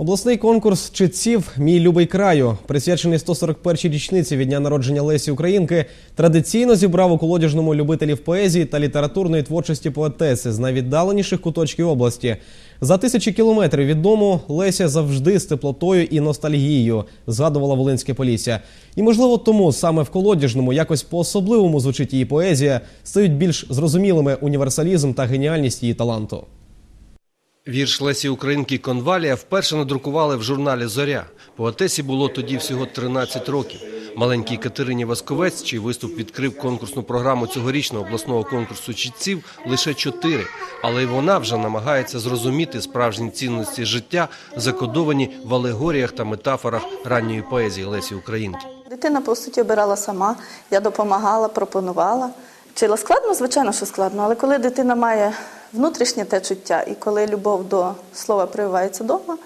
Обласний конкурс читців Мій любий краю, присвячений 141-й річниці від дня народження Лесі Українки, традиційно зібрав у колодяжному любителів поезії та літературної творчості поетеси з найвіддаленіших куточків області. За тисячі кілометрів від дому Леся завжди з теплотою і ностальгією згадувала Волинське Полісся. І можливо тому саме в колодяжному якось по-особливому звучить її поезія, стають більш зрозумілими універсалізм та геніальність її таланту. Вірш Лесі Українки «Конвалія» вперше надрукували в журналі «Зоря». Поетесі було тоді всього 13 років. Маленькій Катерині Васковець, чий виступ відкрив конкурсну програму цьогорічного обласного конкурсу чітців, лише чотири. Але й вона вже намагається зрозуміти справжні цінності життя, закодовані в алегоріях та метафорах ранньої поезії Лесі Українки. Дитина, по суті, обирала сама. Я допомагала, пропонувала. Вчила складно, звичайно, що складно, але коли дитина має внутрішнє те чуття і коли любов до слова прививається вдома,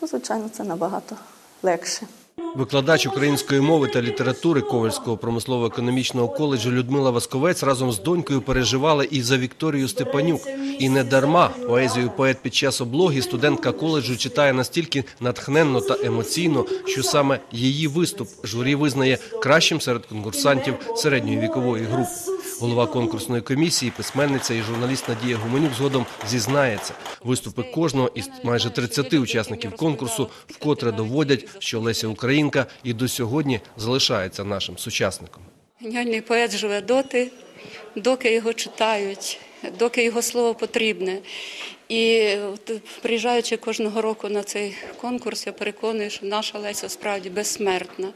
то, звичайно, це набагато легше. Викладач української мови та літератури Ковальського промислово-економічного коледжу Людмила Васковець разом з донькою переживала і за Вікторію Степанюк. І не дарма поезію поет під час облоги студентка коледжу читає настільки натхненно та емоційно, що саме її виступ журі визнає кращим серед конкурсантів середньої вікової групи. Голова конкурсної комісії, письменниця і журналіст Надія Гуменюк згодом зізнається, виступи кожного із майже 30 учасників конкурсу вкотре доводять, що Леся Українка і до сьогодні залишається нашим сучасником. Геніальний поет живе доти, доки його читають, доки його слово потрібне. І от, приїжджаючи кожного року на цей конкурс, я переконую, що наша Леся справді безсмертна.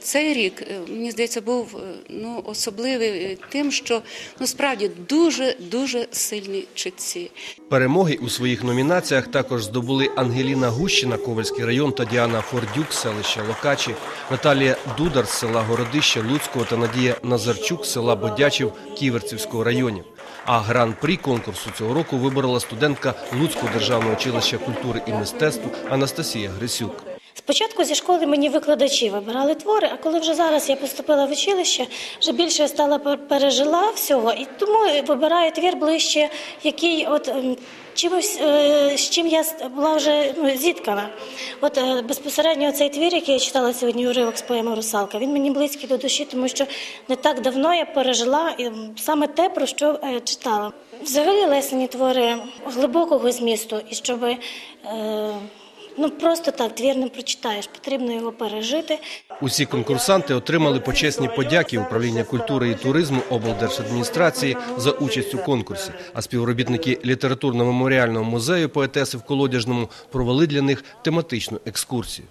Цей рік, е, мені здається, був е, ну, особливий тим, що ну, справді дуже дуже сильні читці. Перемоги у своїх номінаціях також здобули Ангеліна Гущина, Ковальський район та Діана Фордюк, селище Локачі, Наталія Дудар села Городище Луцького та Надія Назарчук села Бодячів Ківерцівського районів. А гран-прі конкурсу цього року виборола студентка Луцького державного училища культури і мистецтв Анастасія Грисюк. Спочатку зі школи мені викладачі вибирали твори, а коли вже зараз я поступила в училище, вже більше стала пер- пережила всього, і тому вибираю твір ближче, який от ем, чимось, е, з чим я була вже ну, зіткана. От е, безпосередньо цей твір, який я читала сьогодні уривок з поеми Русалка, він мені близький до душі, тому що не так давно я пережила ем, саме те, про що е, читала. Взагалі лесені твори глибокого змісту, і щоб. Е, Ну просто так твір не прочитаєш, потрібно його пережити. Усі конкурсанти отримали почесні подяки управління культури і туризму облдержадміністрації за участь у конкурсі. А співробітники літературно-меморіального музею поетеси в Колодяжному провели для них тематичну екскурсію.